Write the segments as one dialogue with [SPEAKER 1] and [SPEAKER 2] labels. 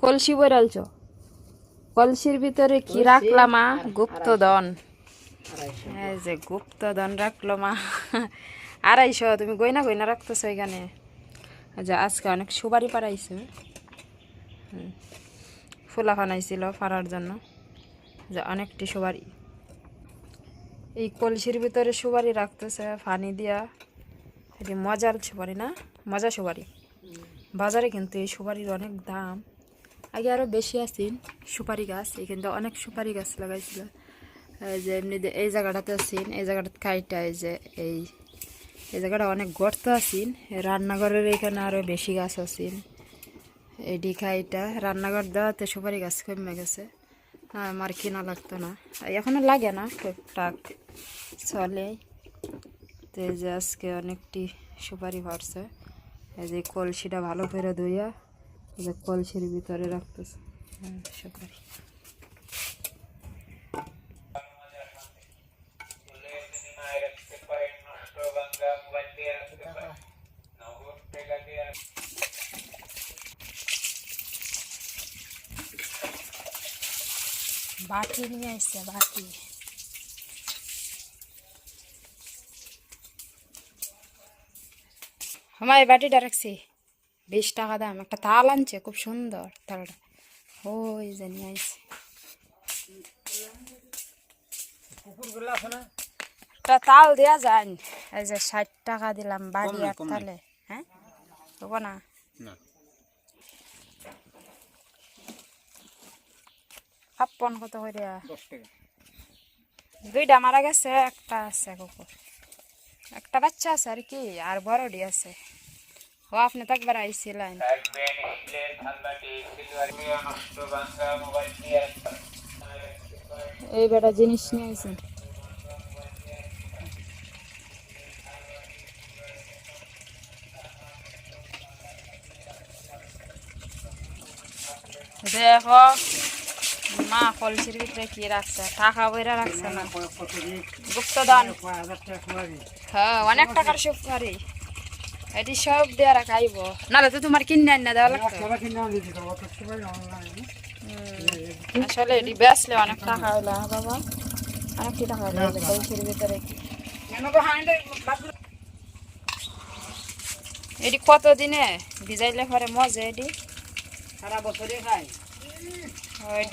[SPEAKER 1] কলসি বইরালছ কলসির ভিতরে কি রাখলাম মা? গুপ্তধন। এই যে গুপ্তধন রাখল মা। আড়াইশো তুমি গয়না গয়না রাখতেছো এখানে? যে আজকে অনেক সুবারি পাড়াইছে। ফুলা ফানাইছিল ফাড়ার জন্য। যে অনেকটি সুবারি এই কলসির ভিতরে সুবারি রাখতেছে পানি দিয়া। এটি মজার সুপারি না? মজা সুপারি। বাজারে কিন্তু এই সুপারির অনেক দাম। আগে আরও বেশি আসিন সুপারি গাছ এখানে অনেক সুপারি গাছ লাগাইছিল। যে এমনি এই জায়গাটাতে আসিন এই জায়গাটাতে কাইটা, এই যে এই এই জায়গাটা অনেক গর্ত আসিন রান্নাঘরের এখানে আরও বেশি গাছ আসিন এই ডিখাইটা রান্নাঘর দেওয়াতে সুপারি গাছ কমে গেছে। আমার কিনা লাগতো না। এখনও লাগে না, টুকটাক চলে। তো যে আজকে অনেকটি সুপারি ভরছে। এই যে কলসিটা ভালো করে ধুইয়া যে কলসির ভিতরে রাখতেছে। হ্যাঁ, বাটি নিয়ে আসছে বাটি। আমার বাটিটা রাখছি। বিশ টাকা দাম একটা তাল আনছে খুব সুন্দর তালটা। ওই যে নিয়ে আসছে একটা তাল দেওয়া যায়। এই যে ষাট টাকা দিলাম বাড়ি আর তালে। হ্যাঁ? দেবো না?
[SPEAKER 2] না।
[SPEAKER 1] ছাপ্পন কত করে? দুইটা মারা গেছে একটা আছে কুকুর। একটা বাচ্চা আছে আর কি আর বড়ডি আছে। ও আপনি তো একবার আইছিলেন
[SPEAKER 3] থাকবেন স্টিলের ধানবাটি সিলভার নষ্ট ভাঙ্গা মোবাইল দিয়ে
[SPEAKER 1] এই বেটা জিনিস নিয়ে আইছেন দেখো মা কলসির ভিতরে কি রাখছে টাকা বইরা রাখছে না গুপ্তদান হ্যাঁ অনেক টাকার সুপারি এটি সব দেওয়া নাহলে তো তোমার কিনে আন না দেওয়া লাগতো আসলে এটি বেচলে অনেক টাকা হলো হ্যাঁ বাবা? অনেকটি টাকা হলো কলসির ভিতরে এটি কত দিনে? ভিজাইলে পরে মজা এটি।
[SPEAKER 4] সারা বছরে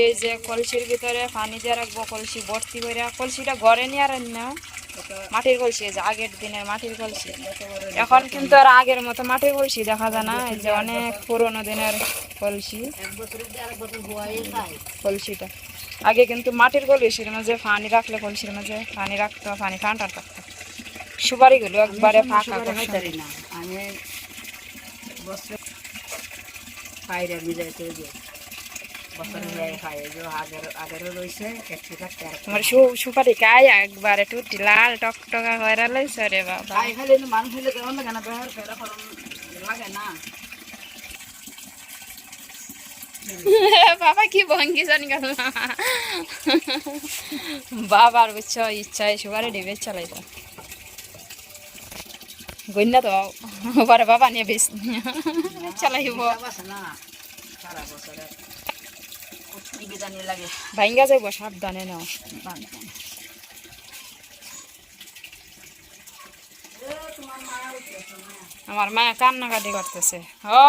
[SPEAKER 1] এই যে কলসির ভিতরে পানি দিয়ে রাখব কলসি ভর্তি করে কলসিটা ঘরে নিয়ে আর না। মাটির কলসি যে আগের দিনের মাটির কলসি। এখন কিন্তু আর আগের মতো মাটির কলসি দেখা যায় না, এই যে অনেক পুরোনো দিনের কলসি। কলসিটা। আগে কিন্তু মাটির কলসির মাঝে পানি রাখলে কলসির মাঝে পানি রাখতো, পানি ঠান্ডা থাকতো সুপারিগুলো একবারে ফাঁকা খুব
[SPEAKER 4] না আমি বছরে খাইরা বিজাইতে যে বছরে যাই খাই যে আগের আগেরও রয়েছে একশো থাকতে
[SPEAKER 1] তোমার সুপারি খাই একবারে টুটি লাল টকটকা হয়ে লইছে রে বাবা।
[SPEAKER 4] খাই খাইলে মানুষ হইলে কেমন লাগে না ব্যবহার করে এখন লাগে না
[SPEAKER 1] বাবা কি ভঙ্গি জানি গেল বাবার বুঝছ ইচ্ছায় সুপারি ডিবে চালাইতো গন্যা তো বাবা নিয়ে বেশ চালাইব।
[SPEAKER 4] সারা বছরে। লাগে।
[SPEAKER 1] ভাঙ্গা যাইব সাবধানে নাও। আমার মা কান্নাকাটি করতেছে। ও!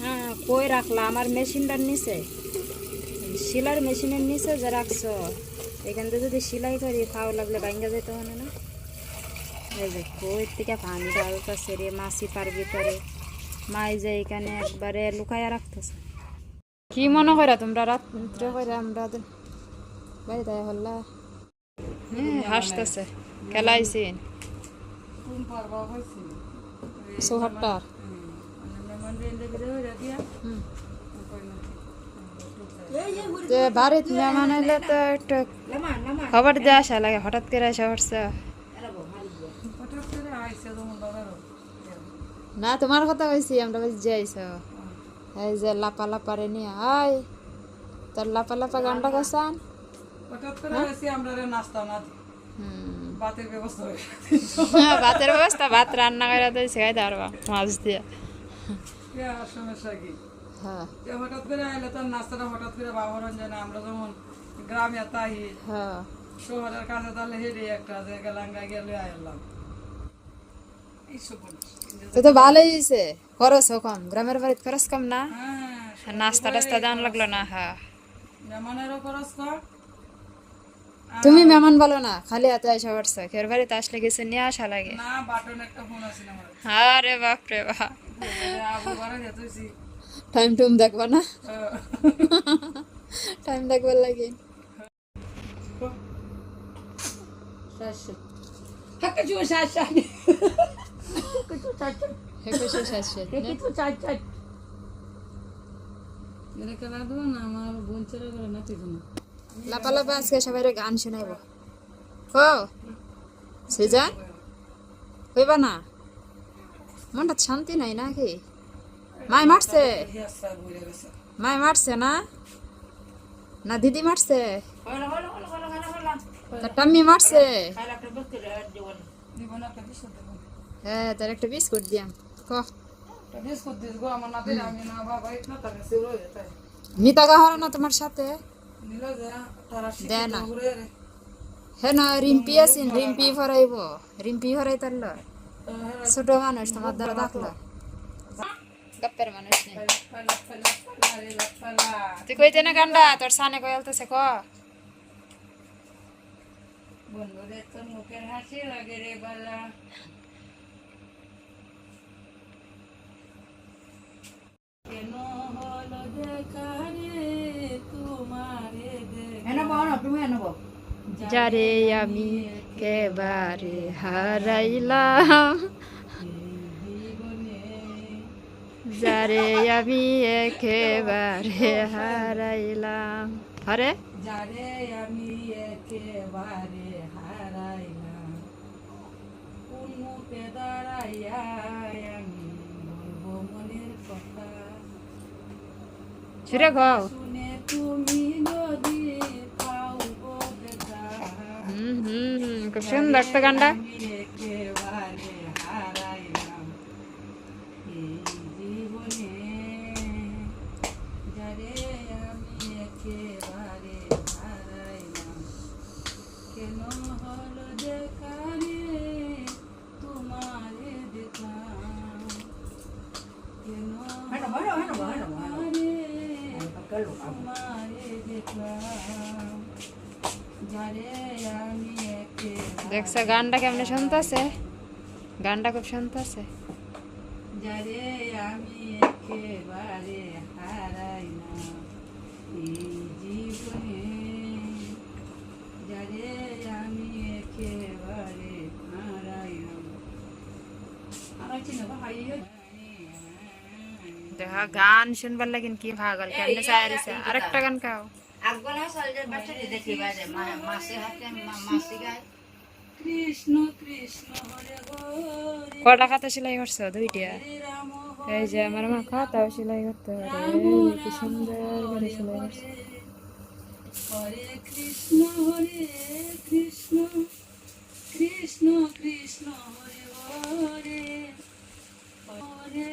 [SPEAKER 1] হ্যাঁ কই রাখলা? আমার মেশিনটার নিচে। সিলার মেশিনের নিচে যে রাখছো এখান থেকে যদি সেলাই করি খাওয়া লাগলে ভাঙ্গা যেতে হবে না? এই যে কই থেকে পানি ডালতেছে রে মাছি পারবি করে মাই যে এখানে একবারে লুকাইয়া রাখতেছে। কি মনে করা তোমরা রাত্রে করে আমরা বাড়ি তাই হল্লা। হাসতেছে। খেলাইছিন সোহাট্টার যে মেহমান এলে তো একটু খবর দিয়ে আসা লাগে, হঠাৎ করে আসা পড়ছে। না, তোমার কথা কইছি, আমরা বলছি যে আইস। এই যে লাপা লাপা রে নিয়ে আয়। তোর লাপা লাপা গানটা
[SPEAKER 4] না
[SPEAKER 1] হুম।
[SPEAKER 2] ব্যবস্থা হ্যাঁ,
[SPEAKER 1] ভাতের ব্যবস্থা ভাত রান্না করে তো পারবা মাছ দিয়ে।
[SPEAKER 2] সমস্যা কি?
[SPEAKER 1] হ্যাঁ।
[SPEAKER 2] হঠাৎ করে আইলে নাস্তাটা হঠাৎ করে বাবার জানে আমরা যেমন গ্রামে তাই
[SPEAKER 1] হ্যাঁ।
[SPEAKER 2] শহরের কাছে তাহলে হেঁটে একটা জায়গা লাঙ্গা গেলে আইলাম।
[SPEAKER 1] তো তো ভালোই হয়েছে খরচ কম গ্রামের বাড়িতে খরচ কম না? নাস্তা টাস্তা দেওয়ান লাগল না হ্যাঁ তুমি মেহমান বলো না খালি এত এসে পড়ছো। খের বাড়িতে আসলে কিছু নিয়ে আসা লাগে। আরে বাপ রে বাপ। টাইম টুম দেখব না। টাইম দেখবার লাগে।
[SPEAKER 4] হাক্কা কিছু
[SPEAKER 2] তুই
[SPEAKER 1] লাপা লাপা আজকে সবাই গান শোনাইব কো সৃজন হইবা না? মনটা শান্তি নাই নাকি মাই মারছে মাই মারছে না না দিদি মারছে টাম্মি মারছে হ্যাঁ তার একটা বিস্কুট দিয়াম ক।
[SPEAKER 2] বিস্কুট দিস গো আমার নাতি আমি না বাবা
[SPEAKER 1] মিতা গাহর তোমার সাথে?
[SPEAKER 2] নিল যে তারা
[SPEAKER 1] না। হ্যাঁ না রিম্পি আছেন রিম্পি ভরাইব। রিম্পি ভরাই তারল ছোট মানুষ তোমার দ্বারা ডাকলো গপ্পের মানুষ নেই তুই কইতে না গান্ডা তোর সানে কইলতেছে ক।
[SPEAKER 2] বন্ধুদের তোর মুখের হাসি লাগে রে বালা। কেন হলো দেখা রে তোমারে দেখা?
[SPEAKER 4] এনে বল তুমি এনে বল।
[SPEAKER 1] যারে আমি কেবারে হারাইলাম। যারে আমি একেবারে হারাইলাম। আরে?
[SPEAKER 2] যারে আমি একেবারে হারাইলাম। কোন মুখে দাঁড়াইয়া আমি বলব মনের কথা
[SPEAKER 1] ছুড়ে গাও হুম হুম খুব সুন্দর তো গানটা
[SPEAKER 2] আমি একেবারে হারাইলাম
[SPEAKER 4] গেল
[SPEAKER 1] দেখছ গানটা কেমন শুনতেছে? গানটা খুব শুনতেছে।
[SPEAKER 2] যারে আমি একেবারে হারাইলাম। এই জীবনে যারে আমি একেবারে হারাইছি না হাইয়ে
[SPEAKER 1] দেখা গান শুনবার লাগিন কি ভাগল কেমনে চাইছে আরেকটা গান গাও।
[SPEAKER 4] আগলা সালজের বাচ্চাটি দেখি বাইরে মাসে হাতে মাসি গায়।
[SPEAKER 2] কৃষ্ণ কৃষ্ণ হরে
[SPEAKER 1] কটা খাতা সেলাই করছ দুইটা? এই যে আমার মা খাতাও সেলাই করতে পারে। কি সুন্দর করে সেলাই করছে।
[SPEAKER 2] হরে কৃষ্ণ হরে কৃষ্ণ। কৃষ্ণ কৃষ্ণ হরে হরে। হরে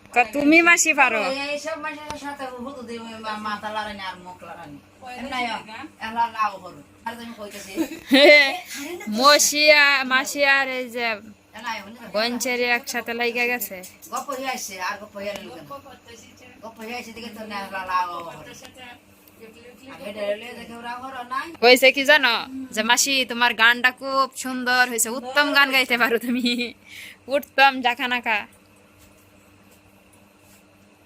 [SPEAKER 1] তুমি মাসি পারো?
[SPEAKER 4] এইসব সাথে হুত দিব মাথা লাগানি আর মুখ
[SPEAKER 1] মসিয়া মাসি আর এই যে একসাথে লাইগা গেছে।
[SPEAKER 4] গপ হয়ে আসছে আর গপ হয়ে গপ হয়ে আসছে দিকে তো লাও আগে ডেলে দেখে ওরা করো নাই?
[SPEAKER 1] কইছে কি জানো? যে মাসি তোমার গানটা খুব সুন্দর হয়েছে উত্তম গান গাইতে পারো তুমি। উত্তম জাখানাকা।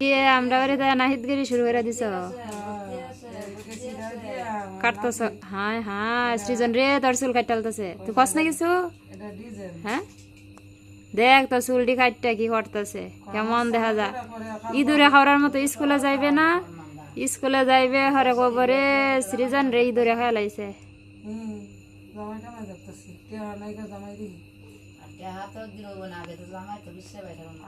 [SPEAKER 1] কি আমরা তাই নাহিদগিরি শুরু করে দিছ? কাটতেছ হাই হাই সৃজন রে তোর চুল কাটতেছে তুই কস না কিছু? হ্যাঁ? দেখ তোর চুলটি কাটতে কি করতেছে। কেমন দেখা যা ইঁদুরে খাওয়ার মতো স্কুলে যাইবে না? স্কুলে যাইবে হরে গোবরে। সৃজন রে ইঁদুরে খেলাইছে
[SPEAKER 2] হুম